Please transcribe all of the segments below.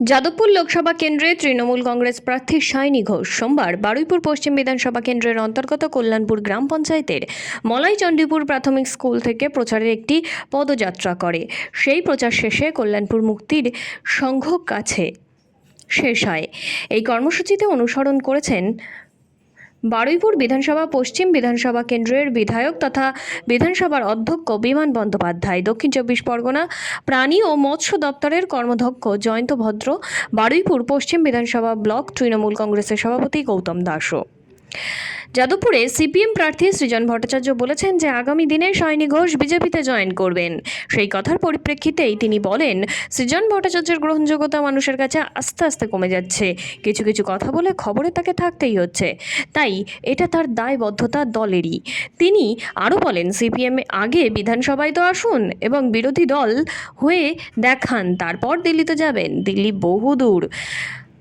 যাদবপুর লোকসভা কেন্দ্রে তৃণমূল কংগ্রেস প্রার্থী সায়নী ঘোষ সোমবার বারুইপুর পশ্চিম বিধানসভা কেন্দ্রের অন্তর্গত কল্যাণপুর গ্রাম পঞ্চায়েতের মলাই মলাইচণ্ডীপুর প্রাথমিক স্কুল থেকে প্রচারের একটি পদযাত্রা করে। সেই প্রচার শেষে কল্যাণপুর মুক্তির সংঘ কাছে শেষ হয়। এই কর্মসূচিতে অনুসরণ করেছেন বারুইপুর বিধানসভা, পশ্চিম বিধানসভা কেন্দ্রের বিধায়ক তথা বিধানসভার অধ্যক্ষ বিমান বন্দ্যোপাধ্যায়, দক্ষিণ চব্বিশ পরগনা প্রাণী ও মৎস্য দপ্তরের কর্মধ্যক্ষ জয়ন্ত ভদ্র, বারুইপুর পশ্চিম বিধানসভা ব্লক তৃণমূল কংগ্রেসের সভাপতি গৌতম দাসও। যাদবপুরে সিপিএম প্রার্থী সৃজন ভট্টাচার্য বলেছেন যে আগামী দিনে সায়নী ঘোষ বিজেপিতে জয়েন করবেন। সেই কথার পরিপ্রেক্ষিতেই তিনি বলেন, সৃজন ভট্টাচার্যের গ্রহণযোগ্যতা মানুষের কাছে আস্তে আস্তে কমে যাচ্ছে। কিছু কিছু কথা বলে খবরে তাকে থাকতেই হচ্ছে। তাই এটা তার দায়বদ্ধতা দলেরই। তিনি আরও বলেন, সিপিএম আগে বিধানসভায় তো আসুন এবং বিরোধী দল হয়ে দেখান, তারপর দিল্লিতে যাবেন। দিল্লি বহুদূর।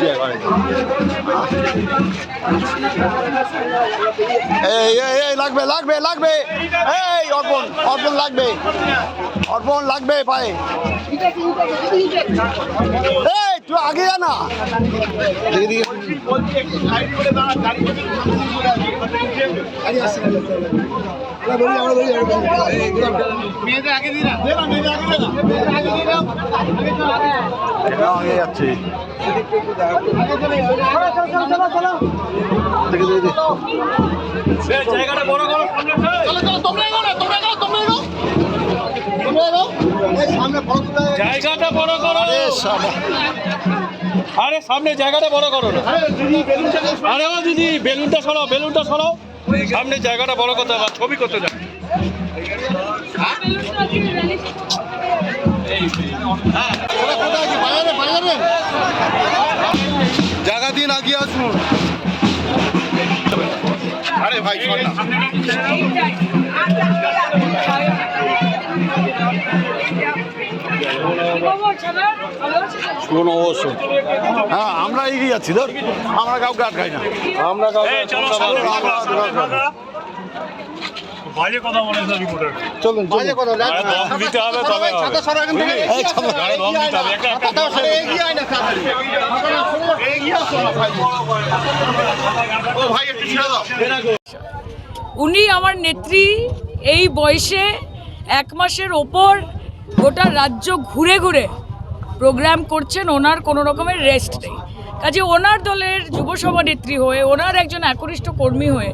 এই ভাই এই লাগবে লাগবে লাগবে। এই অর্পণ অর্পণ লাগবে। অর্পণ লাগবে পায়ে। এই তুই আগে যা না দেখে দিকে আগে যাচ্ছে। জায়গাটা বড় করো। চলো চলো তোমরা তোমরা তোমরা তোমরা সামনে জায়গাটা আরে সামনে। জায়গাটা বড় করো না। আরে ও দিদি বেলুনটা সরাও বেলুনটা সরাও। সামনে জায়গাটা বড় করতে হবে ছবি করতে যাও। জায়গা দিন আগিয়ে আসুন। আরে ভাই হ্যাঁ আমরা এগিয়ে যাচ্ছি ধর। আমরা কাউকে আটকাই না। আমরা কাউকে এই, চলো, সামনে, বাজে কথা বলে না রিপোর্টার চলুন বাজে কথা দম দিতে হবে তবে ছাতা সরা এখান থেকে। এই ছাতা আরে দম দিতে হবে। একটা একটা ছাতা সরা এগিয়ে আয় না তাড়াতাড়ি এগিয়ে আসো ভাই ও ভাই একটু ছেড়ে দাও। উনি আমার নেত্রী এই বয়সে এক মাসের ওপর গোটা রাজ্য ঘুরে ঘুরে প্রোগ্রাম করছেন, ওনার কোনো রকমের রেস্ট নেই। কাজে ওনার দলের যুব সভানেত্রী হয়ে, ওনার একজন একনিষ্ঠ কর্মী হয়ে,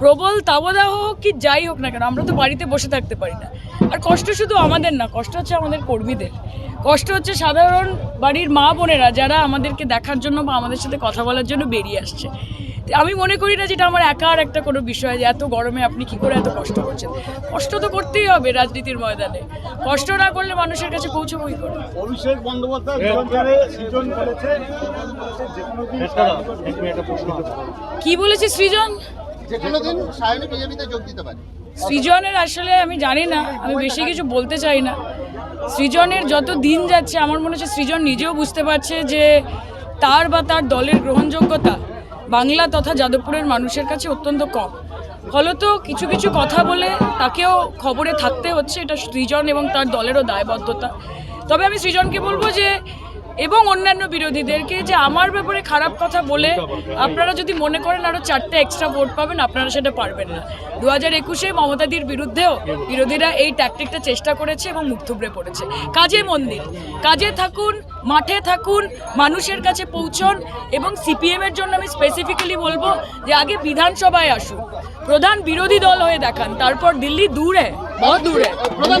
প্রবল তাবদাহ কি যাই হোক না কেন, আমরা তো বাড়িতে বসে থাকতে পারি না। আর কষ্ট শুধু আমাদের না কষ্ট হচ্ছে আমাদের কর্মীদের। কষ্ট হচ্ছে সাধারণ বাড়ির মা বোনেরা যারা আমাদেরকে দেখার জন্য বা আমাদের সাথে কথা বলার জন্য বেরিয়ে আসছে। আমি মনে করি না যেটা আমার একার একটা কোনো বিষয় যে এত গরমে আপনি কি করে এত কষ্ট করছেন। কষ্ট তো করতেই হবে রাজনীতির ময়দানে। কষ্ট না করলে মানুষের কাছে পৌঁছবই করে অভিষেক বন্দ্যোপাধ্যায় বলেছে কি বলেছে সৃজন যে কোনো দিন সায়নী বিজেপিতে যোগ দিতে পারে। সৃজনের আসলে আমি জানি না, আমি বেশি কিছু বলতে চাই না। সৃজনের যত দিন যাচ্ছে, আমার মনে হচ্ছে সৃজন নিজেও বুঝতে পারছে যে তার বা তার দলের গ্রহণযোগ্যতা বাংলা তথা যাদবপুরের মানুষের কাছে অত্যন্ত কম। ফলত কিছু কিছু কথা বলে তাকেও খবরে থাকতে হচ্ছে, এটা সৃজন এবং তার দলেরও দায়বদ্ধতা। তবে আমি সৃজনকে বলব যে এবং অন্যান্য বিরোধীদেরকে যে আমার ব্যাপারে খারাপ কথা বলে আপনারা যদি মনে করেন আরও চারটে এক্সট্রা ভোট পাবেন, আপনারা সেটা পারবেন না। দু হাজার একুশে মমতাদির বিরুদ্ধেও বিরোধীরা এই ট্যাকটিকটা চেষ্টা করেছে এবং মুখ থুবড়ে পড়েছে। কাজে মন্দির, কাজে থাকুন, মাঠে থাকুন, মানুষের কাছে পৌঁছন এবং সিপিএমের জন্য আমি স্পেসিফিক্যালি বলব যে আগে বিধানসভায় আসুন, প্রধান বিরোধী দল হয়ে দেখান, তারপর দিল্লি দূরে বহু দূরে। প্রধান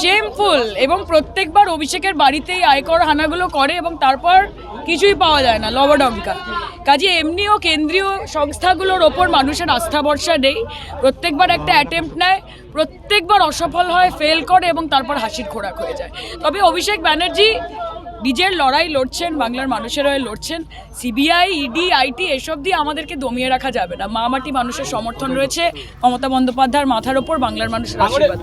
শেমফুল এবং প্রত্যেকবার অভিষেকের বাড়িতেই আয়কর হানাগুলো করে এবং তারপর কিছুই পাওয়া যায় না, লবডঙ্কা। কাজে এমনিও কেন্দ্রীয় সংস্থাগুলোর ওপর মানুষের আস্থা ভরসা নেই। প্রত্যেকবার একটা অ্যাটেম্প নেয়, প্রত্যেকবার অসফল হয় ফেল করে এবং তারপর হাসির খোরাক হয়ে যায়। তবে অভিষেক ব্যানার্জি নিজের লড়াই লড়ছেন, বাংলার মানুষের হয়ে লড়ছেন। সিবিআই ইডি আইটি এসব দিয়ে আমাদেরকে দমিয়ে রাখা যাবে না। মা মাটি মানুষের সমর্থন রয়েছে, মমতা বন্দ্যোপাধ্যায়ের মাথার ওপর বাংলার মানুষের আশীর্বাদ।